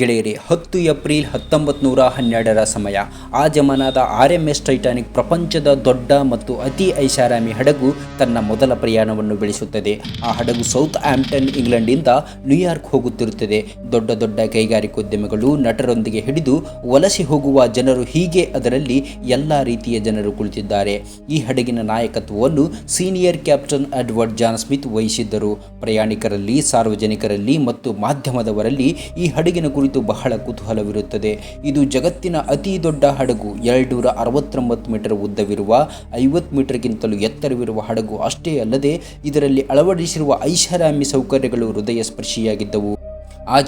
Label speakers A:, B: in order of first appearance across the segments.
A: ಗೆಳೆಯರಿ, ಹತ್ತು ಏಪ್ರಿಲ್ ಹತ್ತೊಂಬತ್ತು ನೂರ ಹನ್ನೆರಡರ ಸಮಯ. ಆ ಜಮಾನದ ಆರ್ ಎಂ ಎಸ್ ಟೈಟಾನಿಕ್ ಪ್ರಪಂಚದ ದೊಡ್ಡ ಮತ್ತು ಅತಿ ಐಷಾರಾಮಿ ಹಡಗು ತನ್ನ ಮೊದಲ ಪ್ರಯಾಣವನ್ನು ಬೆಳೆಸುತ್ತದೆ. ಆ ಹಡಗು ಸೌತ್ ಆಂಪ್ಟನ್ ಇಂಗ್ಲೆಂಡಿಂದ ನ್ಯೂಯಾರ್ಕ್ ಹೋಗುತ್ತಿರುತ್ತದೆ. ದೊಡ್ಡ ದೊಡ್ಡ ಕೈಗಾರಿಕೋದ್ಯಮಿಗಳು, ನಟರೊಂದಿಗೆ ಹಿಡಿದು ವಲಸೆ ಹೋಗುವ ಜನರು ಹೀಗೆ ಅದರಲ್ಲಿ ಎಲ್ಲ ರೀತಿಯ ಜನರು ಕುಳಿತಿದ್ದಾರೆ. ಈ ಹಡಗಿನ ನಾಯಕತ್ವವನ್ನು senior captain Edward John Smith ವಹಿಸಿದ್ದರು. ಪ್ರಯಾಣಿಕರಲ್ಲಿ, ಸಾರ್ವಜನಿಕರಲ್ಲಿ ಮತ್ತು ಮಾಧ್ಯಮದವರಲ್ಲಿ ಈ ಹಡಗಿನ ಕುರಿತು ಬಹಳ ಕುತೂಹಲವಿರುತ್ತದೆ. ಇದು ಜಗತ್ತಿನ ಅತಿ ದೊಡ್ಡ ಹಡಗು. ಎರಡುನೂರ ಅರವತ್ತೊಂಬತ್ತು ಮೀಟರ್ ಉದ್ದವಿರುವ, ಐವತ್ತು ಮೀಟರ್ಗಿಂತಲೂ ಎತ್ತರವಿರುವ ಹಡಗು ಅಷ್ಟೇ ಅಲ್ಲದೆ, ಇದರಲ್ಲಿ ಅಳವಡಿಸಿರುವ ಐಷಾರಾಮಿ ಸೌಕರ್ಯಗಳು ಹೃದಯ ಸ್ಪರ್ಶಿಯಾಗಿದ್ದವು ಆ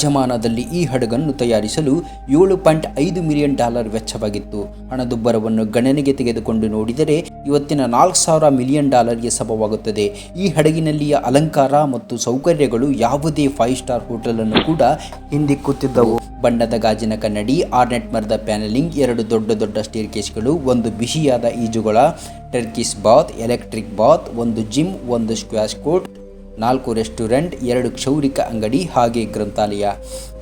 A: ಈ ಹಡಗನ್ನು ತಯಾರಿಸಲು ಏಳು ಪಾಯಿಂಟ್ ಐದು ಮಿಲಿಯನ್ ಡಾಲರ್ ವೆಚ್ಚವಾಗಿತ್ತು. ಹಣದುಬ್ಬರವನ್ನು ಗಣನೆಗೆ ತೆಗೆದುಕೊಂಡು ನೋಡಿದರೆ ಇವತ್ತಿನ ನಾಲ್ಕು ಸಾವಿರ ಮಿಲಿಯನ್ ಡಾಲರ್ಗೆ ಸಮವಾಗುತ್ತದೆ ಈ ಹಡಗಿನಲ್ಲಿಯ ಅಲಂಕಾರ ಮತ್ತು ಸೌಕರ್ಯಗಳು ಯಾವುದೇ ಫೈವ್ ಸ್ಟಾರ್ ಹೋಟೆಲ್ ಅನ್ನು ಕೂಡ ಹಿಂದಿಕ್ಕುತ್ತಿದ್ದವು. ಬಣ್ಣದ ಗಾಜಿನ ಕನ್ನಡಿ, ಆರ್ನೆಟ್ ಮರದ ಪ್ಯಾನಲಿಂಗ್, ಎರಡು ದೊಡ್ಡ ದೊಡ್ಡ ಸ್ಟೀರ್ ಕೇಸ್ಗಳು ಒಂದು ಬಿಸಿಯಾದ ಈಜುಗಳ, ಟರ್ಕಿಸ್ ಬಾತ್, ಎಲೆಕ್ಟ್ರಿಕ್ ಬಾತ್, ಒಂದು ಜಿಮ್, ಒಂದು ಸ್ಕ್ವಾಶ್ ಕೋರ್ಟ್ ನಾಲ್ಕು ರೆಸ್ಟೋರೆಂಟ್, ಎರಡು ಕ್ಷೌರಿಕ ಅಂಗಡಿ, ಹಾಗೆ ಗ್ರಂಥಾಲಯ.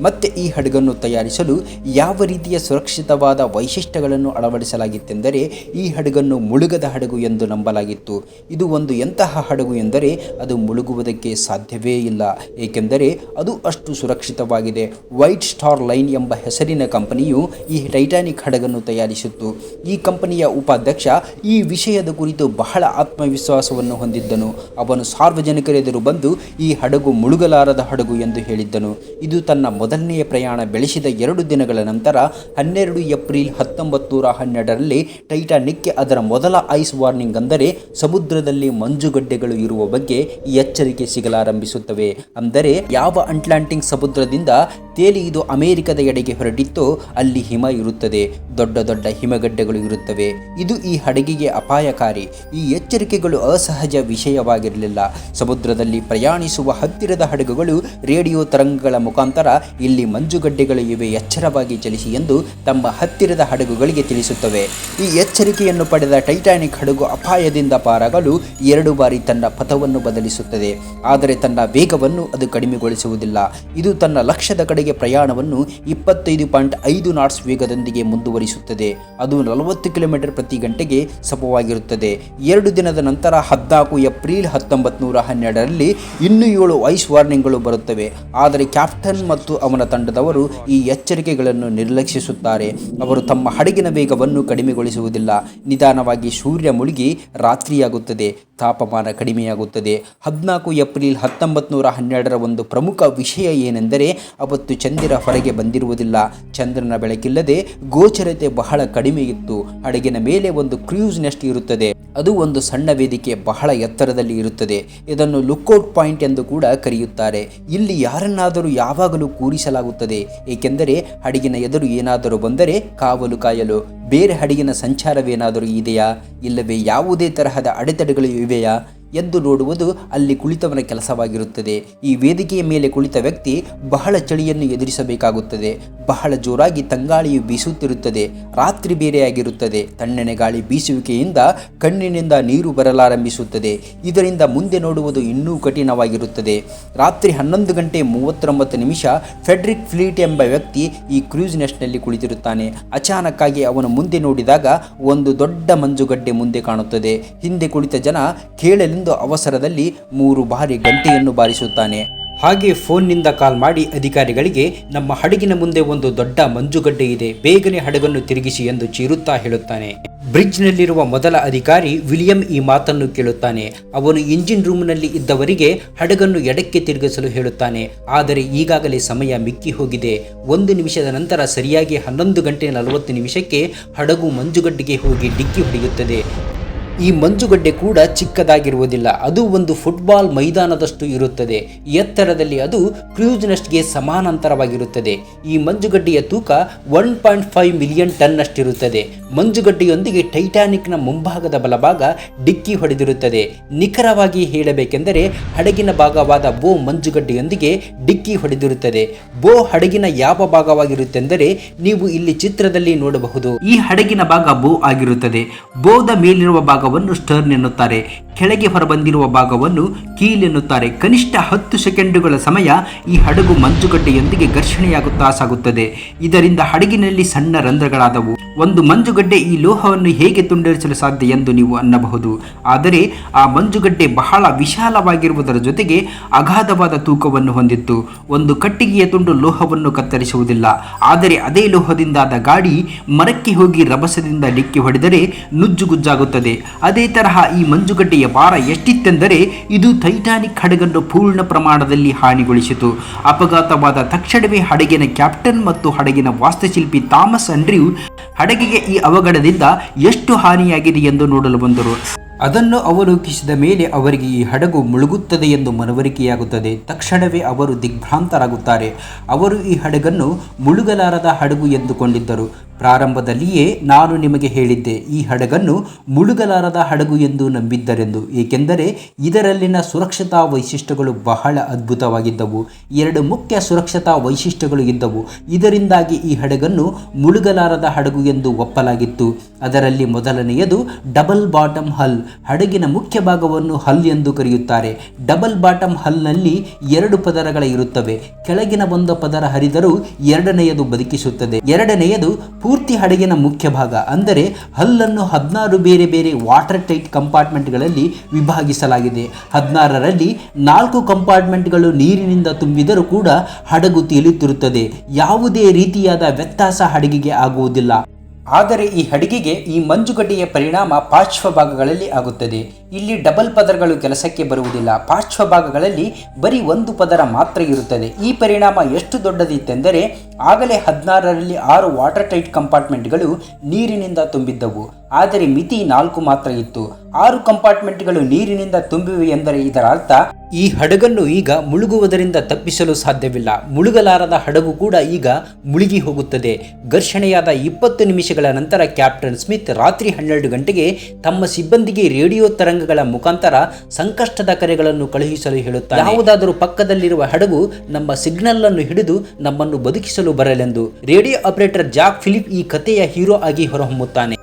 A: ಮತ್ತೆ ಈ ಹಡಗನ್ನು ತಯಾರಿಸಲು ಯಾವ ರೀತಿಯ ಸುರಕ್ಷಿತವಾದ ವೈಶಿಷ್ಟ್ಯಗಳನ್ನು ಅಳವಡಿಸಲಾಗಿತ್ತೆಂದರೆ ಈ ಹಡಗನ್ನು ಮುಳುಗದ ಹಡಗು ಎಂದು ನಂಬಲಾಗಿತ್ತು. ಇದು ಒಂದು ಎಂತಹ ಹಡಗು ಎಂದರೆ ಅದು ಮುಳುಗುವುದಕ್ಕೆ ಸಾಧ್ಯವೇ ಇಲ್ಲ. ಏಕೆಂದರೆ ಅದು ಅಷ್ಟು ಸುರಕ್ಷಿತವಾಗಿದೆ. ವೈಟ್ ಸ್ಟಾರ್ ಲೈನ್ ಎಂಬ ಹೆಸರಿನ ಕಂಪನಿಯು ಈ ಟೈಟಾನಿಕ್ ಹಡಗನ್ನು ತಯಾರಿಸಿತ್ತು. ಈ ಕಂಪನಿಯ ಉಪಾಧ್ಯಕ್ಷ ಈ ವಿಷಯದ ಕುರಿತು ಬಹಳ ಆತ್ಮವಿಶ್ವಾಸವನ್ನು ಹೊಂದಿದ್ದನು. ಅವನು ಸಾರ್ವಜನಿಕರೆದುರು ಬಂದು ಈ ಹಡಗು ಮುಳುಗಲಾರದ ಹಡಗು ಎಂದು ಹೇಳಿದ್ದನು. ಇದು ತನ್ನ ಮೊದಲನೆಯ ಪ್ರಯಾಣ ಬೆಳೆಸಿದ ಎರಡು ದಿನಗಳ ನಂತರ ಹನ್ನೆರಡು ಏಪ್ರಿಲ್ ಹತ್ತೊಂಬತ್ತು ನೂರ ಹನ್ನೆರಡರಲ್ಲಿ ಟೈಟಾನಿಕ್ಗೆ ಅದರ ಮೊದಲ ಐಸ್ ವಾರ್ನಿಂಗ್ ಅಂದರೆ ಸಮುದ್ರದಲ್ಲಿ ಮಂಜುಗಡ್ಡೆಗಳು ಇರುವ ಬಗ್ಗೆ ಈ ಎಚ್ಚರಿಕೆ ಸಿಗಲಾರಂಭಿಸುತ್ತವೆ. ಅಂದರೆ ಯಾವ ಅಟ್ಲಾಂಟಿಕ್ ಸಮುದ್ರದಿಂದ ತೇಲಿ ಇದು ಅಮೆರಿಕದ ಎಡೆಗೆ ಹೊರಡಿತ್ತು, ಅಲ್ಲಿ ಹಿಮ ಇರುತ್ತದೆ, ದೊಡ್ಡ ದೊಡ್ಡ ಹಿಮಗಡ್ಡೆಗಳು ಇರುತ್ತವೆ. ಇದು ಈ ಹಡಗಿಗೆ ಅಪಾಯಕಾರಿ, ಈ ಎಚ್ಚರಿಕೆಗಳು ಅಸಹಜ ವಿಷಯವಾಗಿರಲಿಲ್ಲ. ಸಮುದ್ರದಲ್ಲಿ ಪ್ರಯಾಣಿಸುವ ಹತ್ತಿರದ ಹಡಗುಗಳು ರೇಡಿಯೋ ತರಂಗಗಳ ಮುಖಾಂತರ ಇಲ್ಲಿ ಮಂಜುಗಡ್ಡೆಗಳು ಇವೆ ಎಚ್ಚರವಾಗಿ ಚಲಿಸಿ ಎಂದು ತಮ್ಮ ಹತ್ತಿರದ ಹಡಗುಗಳಿಗೆ ತಿಳಿಸುತ್ತವೆ. ಈ ಎಚ್ಚರಿಕೆಯನ್ನು ಪಡೆದ ಟೈಟಾನಿಕ್ ಹಡಗು ಅಪಾಯದಿಂದ ಪಾರಾಗಲು ಎರಡು ಬಾರಿ ತನ್ನ ಪಥವನ್ನು ಬದಲಿಸುತ್ತದೆ. ಆದರೆ ತನ್ನ ವೇಗವನ್ನು ಅದು ಕಡಿಮೆಗೊಳಿಸುವುದಿಲ್ಲ. ಇದು ತನ್ನ ಲಕ್ಷ್ಯದ ಕಡೆಗೆ ಪ್ರಯಾಣವನ್ನು ಇಪ್ಪತ್ತೈದು ಪಾಯಿಂಟ್ ಐದು ನಾಟ್ಸ್ ವೇಗದೊಂದಿಗೆ ಮುಂದುವರಿಸುತ್ತದೆ. ಅದು ನಲವತ್ತು ಕಿಲೋಮೀಟರ್ ಪ್ರತಿ ಗಂಟೆಗೆ ಸಮವಾಗಿರುತ್ತದೆ ಎರಡು ದಿನದ ನಂತರ ಹದಿನಾಲ್ಕು ಏಪ್ರಿಲ್ ಹತ್ತೊಂಬತ್ತು ನೂರ ಹನ್ನೆರಡರಲ್ಲಿ ಇನ್ನೂ ಏಳು ಐಸ್ ವಾರ್ನಿಂಗ್ಗಳು ಬರುತ್ತವೆ. ಆದರೆ ಕ್ಯಾಪ್ಟನ್ ಮತ್ತು ಅವನ ತಂಡದವರು ಈ ಎಚ್ಚರಿಕೆಗಳನ್ನು ನಿರ್ಲಕ್ಷಿಸುತ್ತಾರೆ. ಅವರು ತಮ್ಮ ಹಡಗಿನ ವೇಗವನ್ನು ಕಡಿಮೆಗೊಳಿಸುವುದಿಲ್ಲ. ನಿಧಾನವಾಗಿ ಸೂರ್ಯ ಮುಳುಗಿ ರಾತ್ರಿಯಾಗುತ್ತದೆ. ತಾಪಮಾನ ಕಡಿಮೆಯಾಗುತ್ತದೆ. ಹದಿನಾಲ್ಕು ಏಪ್ರಿಲ್ ಹತ್ತೊಂಬತ್ತು ನೂರ ಹನ್ನೆರಡರ ಒಂದು ಪ್ರಮುಖ ವಿಷಯ ಏನೆಂದರೆ, ಅವತ್ತು ಚಂದಿರ ಹೊರಗೆ ಬಂದಿರುವುದಿಲ್ಲ. ಚಂದ್ರನ ಬೆಳಕಿಲ್ಲದೆ ಗೋಚರತೆ ಬಹಳ ಕಡಿಮೆ ಇತ್ತು. ಹಡಗಿನ ಮೇಲೆ ಒಂದು ಕ್ರೂಸ್ ನೆಸ್ಟ್ ಇರುತ್ತದೆ. ಅದು ಒಂದು ಸಣ್ಣ ವೇದಿಕೆ ಬಹಳ ಎತ್ತರದಲ್ಲಿ ಇರುತ್ತದೆ. ಇದನ್ನು ಲುಕ್ಔಟ್ ಪಾಯಿಂಟ್ ಎಂದು ಕೂಡ ಕರೆಯುತ್ತಾರೆ. ಇಲ್ಲಿ ಯಾರನ್ನಾದರೂ ಯಾವಾಗಲೂ ಕೂರಿಸಲಾಗುತ್ತದೆ. ಏಕೆಂದರೆ, ಹಡಗಿನ ಎದುರು ಏನಾದರೂ ಬಂದರೆ ಕಾವಲು ಕಾಯಲು. ಬೇರೆ ಹಡಗಿನ ಸಂಚಾರವೇನಾದರೂ ಇದೆಯಾ? ಇಲ್ಲವೇ ಯಾವುದೇ ತರಹದ ಅಡೆತಡೆಗಳು veya ಎದ್ದು ನೋಡುವುದು ಅಲ್ಲಿ ಕುಳಿತವನ ಕೆಲಸವಾಗಿರುತ್ತದೆ. ಈ ವೇದಿಕೆಯ ಮೇಲೆ ಕುಳಿತ ವ್ಯಕ್ತಿ ಬಹಳ ಚಳಿಯನ್ನು ಎದುರಿಸಬೇಕಾಗುತ್ತದೆ. ಬಹಳ ಜೋರಾಗಿ ತಂಗಾಳಿಯು ಬೀಸುತ್ತಿರುತ್ತದೆ. ರಾತ್ರಿ ಬೇರೆಯಾಗಿರುತ್ತದೆ. ತಣ್ಣನೆ ಗಾಳಿ ಬೀಸುವಿಕೆಯಿಂದ ಕಣ್ಣಿನಿಂದ ನೀರು ಬರಲಾರಂಭಿಸುತ್ತದೆ. ಇದರಿಂದ ಮುಂದೆ ನೋಡುವುದು ಇನ್ನೂ ಕಠಿಣವಾಗಿರುತ್ತದೆ. ರಾತ್ರಿ ಹನ್ನೊಂದು ಗಂಟೆ ಮೂವತ್ತೊಂಬತ್ತು ನಿಮಿಷ ಫೆಡ್ರಿಕ್ ಫ್ಲೀಟ್ ಎಂಬ ವ್ಯಕ್ತಿ ಈ ಕ್ರೂಸ್ ನೆಸ್ಟ್ನಲ್ಲಿ ಕುಳಿತಿರುತ್ತಾನೆ. ಅಚಾನಕ್ಕಾಗಿ ಅವನು ಮುಂದೆ ನೋಡಿದಾಗ ಒಂದು ದೊಡ್ಡ ಮಂಜುಗಡ್ಡೆ ಮುಂದೆ ಕಾಣುತ್ತದೆ. ಹಿಂದೆ ಕುಳಿತ ಜನ ಕೇಳಲೆಂದು ಅವಸರದಲ್ಲಿ ಮೂರು ಬಾರಿ ಗಂಟೆಯನ್ನು ಬಾರಿಸುತ್ತಾನೆ. ಹಾಗೆ ಫೋನ್ನಿಂದ ಕಾಲ್ ಮಾಡಿ ಅಧಿಕಾರಿಗಳಿಗೆ, ನಮ್ಮ ಹಡಗಿನ ಮುಂದೆ ಒಂದು ದೊಡ್ಡ ಮಂಜುಗಡ್ಡೆ ಇದೆ, ಬೇಗನೆ ಹಡಗನ್ನು ತಿರುಗಿಸಿ ಎಂದು ಚೀರುತ್ತಾ ಹೇಳುತ್ತಾನೆ. ಬ್ರಿಡ್ಜ್ನಲ್ಲಿರುವ ಮೊದಲ ಅಧಿಕಾರಿ ವಿಲಿಯಂ ಈ ಮಾತನ್ನು ಕೇಳುತ್ತಾನೆ. ಅವನು ಇಂಜಿನ್ ರೂಮ್ನಲ್ಲಿ ಇದ್ದವರಿಗೆ ಹಡಗನ್ನು ಎಡಕ್ಕೆ ತಿರುಗಿಸಲು ಹೇಳುತ್ತಾನೆ. ಆದರೆ ಈಗಾಗಲೇ ಸಮಯ ಮಿಕ್ಕಿ ಹೋಗಿದೆ. ಒಂದು ನಿಮಿಷದ ನಂತರ ಸರಿಯಾಗಿ ಹನ್ನೊಂದು ಗಂಟೆ ನಲವತ್ತು ನಿಮಿಷಕ್ಕೆ ಹಡಗು ಮಂಜುಗಡ್ಡೆಗೆ ಹೋಗಿ ಡಿಕ್ಕಿ ಹೊಡೆಯುತ್ತದೆ. ಈ ಮಂಜುಗಡ್ಡೆ ಕೂಡ ಚಿಕ್ಕದಾಗಿರುವುದಿಲ್ಲ. ಅದು ಒಂದು ಫುಟ್ಬಾಲ್ ಮೈದಾನದಷ್ಟು ಇರುತ್ತದೆ. ಎತ್ತರದಲ್ಲಿ ಅದು ಕ್ರೂಸ್ ಸಮಾನಾಂತರವಾಗಿರುತ್ತದೆ. ಈ ಮಂಜುಗಡ್ಡೆಯ ತೂಕ one point five million ton ಅಷ್ಟಿರುತ್ತದೆ ಮಂಜುಗಡ್ಡೆಯೊಂದಿಗೆ ಟೈಟಾನಿಕ್ನ ಮುಂಭಾಗದ ಬಲಭಾಗ ಡಿಕ್ಕಿ ಹೊಡೆದಿರುತ್ತದೆ. ನಿಖರವಾಗಿ ಹೇಳಬೇಕೆಂದರೆ ಹಡಗಿನ ಭಾಗವಾದ ಬೋ ಮಂಜುಗಡ್ಡೆಯೊಂದಿಗೆ ಡಿಕ್ಕಿ ಹೊಡೆದಿರುತ್ತದೆ. ಬೋ ಹಡಗಿನ ಯಾವ ಭಾಗವಾಗಿರುತ್ತೆಂದರೆ ನೀವು ಇಲ್ಲಿ ಚಿತ್ರದಲ್ಲಿ ನೋಡಬಹುದು. ಈ ಹಡಗಿನ ಭಾಗ ಬೋ ಆಗಿರುತ್ತದೆ. ಬೋದ ಮೇಲಿರುವ ಭಾಗ ಭಾಗವನ್ನು ಸ್ಟರ್ನ್ ಎನ್ನುತ್ತಾರೆ. ಕೆಳಗೆ ಹೊರಬಂದಿರುವ ಭಾಗವನ್ನು ಕೀಲ್ ಎನ್ನುತ್ತಾರೆ. ಕನಿಷ್ಠ ಹತ್ತು ಸೆಕೆಂಡುಗಳ ಸಮಯ ಈ ಹಡಗು ಮಂಜುಗಡ್ಡೆಯೊಂದಿಗೆ ಘರ್ಷಣೆಯಾಗುತ್ತಾ ಸಾಗುತ್ತದೆ. ಇದರಿಂದ ಹಡಗಿನಲ್ಲಿ ಸಣ್ಣ ರಂಧ್ರಗಳಾದವು. ಒಂದು ಮಂಜುಗಡ್ಡೆ ಈ ಲೋಹವನ್ನು ಹೇಗೆ ತುಂಡರಿಸಲು ಸಾಧ್ಯ ಎಂದು ನೀವು ಅನ್ನಬಹುದು. ಆದರೆ ಆ ಮಂಜುಗಡ್ಡೆ ಬಹಳ ವಿಶಾಲವಾಗಿರುವುದರ ಜೊತೆಗೆ ಅಗಾಧವಾದ ತೂಕವನ್ನು ಹೊಂದಿತ್ತು. ಒಂದು ಕಟ್ಟಿಗೆಯ ತುಂಡು ಲೋಹವನ್ನು ಕತ್ತರಿಸುವುದಿಲ್ಲ. ಆದರೆ ಅದೇ ಲೋಹದಿಂದಾದ ಗಾಡಿ ಮರಕ್ಕೆ ಹೋಗಿ ರಭಸದಿಂದ ಡಿಕ್ಕಿ ಹೊಡೆದರೆ ನುಜ್ಜುಗುಜ್ಜಾಗುತ್ತದೆ. ಅದೇ ತರಹ ಈ ಮಂಜುಗಡ್ಡೆಯ ಭಾರ ಎಷ್ಟಿತ್ತೆಂದರೆ ಇದು ಟೈಟಾನಿಕ್ ಹಡಗನ್ನು ಪೂರ್ಣ ಪ್ರಮಾಣದಲ್ಲಿ ಹಾನಿಗೊಳಿಸಿತು. ಅಪಘಾತವಾದ ತಕ್ಷಣವೇ ಹಡಗಿನ ಕ್ಯಾಪ್ಟನ್ ಮತ್ತು ಹಡಗಿನ ವಾಸ್ತುಶಿಲ್ಪಿ ಥಾಮಸ್ ಅಂಡ್ರ್ಯೂ ಹಡಗಿಗೆ ಈ ಅವಘಡದಿಂದ ಎಷ್ಟು ಹಾನಿಯಾಗಿದೆ ಎಂದು ನೋಡಲು ಬಂದರು. ಅದನ್ನು ಅವಲೋಕಿಸಿದ ಮೇಲೆ ಅವರಿಗೆ ಈ ಹಡಗು ಮುಳುಗುತ್ತದೆ ಎಂದು ಮನವರಿಕೆಯಾಗುತ್ತದೆ. ತಕ್ಷಣವೇ ಅವರು ದಿಗ್ಭ್ರಾಂತರಾಗುತ್ತಾರೆ. ಅವರು ಈ ಹಡಗನ್ನು ಮುಳುಗಲಾರದ ಹಡಗು ಎಂದುಕೊಂಡಿದ್ದರು. ಪ್ರಾರಂಭದಲ್ಲಿಯೇ ನಾನು ನಿಮಗೆ ಹೇಳಿದ್ದೆ, ಈ ಹಡಗನ್ನು ಮುಳುಗಲಾರದ ಹಡಗು ಎಂದು ನಂಬಿದ್ದರೆಂದು. ಏಕೆಂದರೆ ಇದರಲ್ಲಿನ ಸುರಕ್ಷತಾ ವೈಶಿಷ್ಟ್ಯಗಳು ಬಹಳ ಅದ್ಭುತವಾಗಿದ್ದವು. ಎರಡು ಮುಖ್ಯ ಸುರಕ್ಷತಾ ವೈಶಿಷ್ಟ್ಯಗಳು ಇದ್ದವು. ಇದರಿಂದಾಗಿ ಈ ಹಡಗನ್ನು ಮುಳುಗಲಾರದ ಹಡಗು ಎಂದು ಒಪ್ಪಲಾಗಿತ್ತು. ಅದರಲ್ಲಿ ಮೊದಲನೆಯದು ಡಬಲ್ ಬಾಟಮ್ ಹಲ್. ಹಡಗಿನ ಮುಖ್ಯ ಭಾಗವನ್ನು ಹಲ್ ಎಂದು ಕರೆಯುತ್ತಾರೆ. ಡಬಲ್ ಬಾಟಮ್ ಹಲ್ನಲ್ಲಿ ಎರಡು ಪದರಗಳ ಇರುತ್ತವೆ ಕೆಳಗಿನ ಒಂದು ಪದರ ಹರಿದರೂ ಎರಡನೆಯದು ಬದುಕಿಸುತ್ತದೆ. ಎರಡನೆಯದು ಪೂರ್ತಿ ಹಡಗಿನ ಮುಖ್ಯ ಭಾಗ, ಅಂದರೆ ಹಲ್ಲನ್ನು ಹದಿನಾರು ಬೇರೆ ಬೇರೆ ವಾಟರ್ ಟೈಟ್ ಕಂಪಾರ್ಟ್ಮೆಂಟ್ಗಳಲ್ಲಿ ವಿಭಾಗಿಸಲಾಗಿದೆ. ಹದಿನಾರರಲ್ಲಿ ನಾಲ್ಕು ಕಂಪಾರ್ಟ್ಮೆಂಟ್ಗಳು ನೀರಿನಿಂದ ತುಂಬಿದರೂ ಕೂಡ ಹಡಗು ತೇಲುತ್ತಿರುತ್ತದೆ. ಯಾವುದೇ ರೀತಿಯಾದ ವ್ಯತ್ಯಾಸ ಹಡಗಿಗೆ ಆಗುವುದಿಲ್ಲ. ಆದರೆ ಈ ಹಡಗಿಗೆ ಈ ಮಂಜುಗಡ್ಡೆಯ ಪರಿಣಾಮ ಪಾರ್ಶ್ವ ಭಾಗಗಳಲ್ಲಿ ಆಗುತ್ತದೆ. ಇಲ್ಲಿ ಡಬಲ್ ಪದರಗಳು ಕೆಲಸಕ್ಕೆ ಬರುವುದಿಲ್ಲ. ಪಾರ್ಶ್ವ ಭಾಗಗಳಲ್ಲಿ ಬರೀ ಒಂದು ಪದರ ಮಾತ್ರ ಇರುತ್ತದೆ. ಈ ಪರಿಣಾಮ ಎಷ್ಟು ದೊಡ್ಡದಿತ್ತೆಂದರೆ, ಆಗಲೇ ಹದಿನಾರರಲ್ಲಿ ಆರು ವಾಟರ್ ಟೈಟ್ ಕಂಪಾರ್ಟ್ಮೆಂಟ್ಗಳು ನೀರಿನಿಂದ ತುಂಬಿದ್ದವು. ಆದರೆ ಮಿತಿ ನಾಲ್ಕು ಮಾತ್ರ ಇತ್ತು. ಆರು ಕಂಪಾರ್ಟ್ಮೆಂಟ್ಗಳು ನೀರಿನಿಂದ ತುಂಬಿವೆ ಎಂದರೆ ಇದರ ಅರ್ಥ, ಈ ಹಡಗನ್ನು ಈಗ ಮುಳುಗುವುದರಿಂದ ತಪ್ಪಿಸಲು ಸಾಧ್ಯವಿಲ್ಲ. ಮುಳುಗಲಾರದ ಹಡಗು ಕೂಡ ಈಗ ಮುಳುಗಿ ಹೋಗುತ್ತದೆ. ಘರ್ಷಣೆಯಾದ ಇಪ್ಪತ್ತು ನಿಮಿಷಗಳ ನಂತರ ಕ್ಯಾಪ್ಟನ್ ಸ್ಮಿತ್ ರಾತ್ರಿ ಹನ್ನೆರಡು ಗಂಟೆಗೆ ತಮ್ಮ ಸಿಬ್ಬಂದಿಗೆ ರೇಡಿಯೋ ತರಂಗಗಳ ಮುಖಾಂತರ ಸಂಕಷ್ಟದ ಕರೆಗಳನ್ನು ಕಳುಹಿಸಲು ಹೇಳುತ್ತಾರೆ ಯಾವುದಾದರೂ ಪಕ್ಕದಲ್ಲಿರುವ ಹಡಗು ನಮ್ಮ ಸಿಗ್ನಲ್ ಅನ್ನು ಹಿಡಿದು ನಮ್ಮನ್ನು ಬದುಕಿಸಲು ಬರಲೆಂದು. ರೇಡಿಯೋ ಆಪರೇಟರ್ ಜಾಕ್ ಫಿಲಿಪ್ ಈ ಕಥೆಯ ಹೀರೋ ಆಗಿ ಹೊರಹೊಮ್ಮುತ್ತಾನೆ.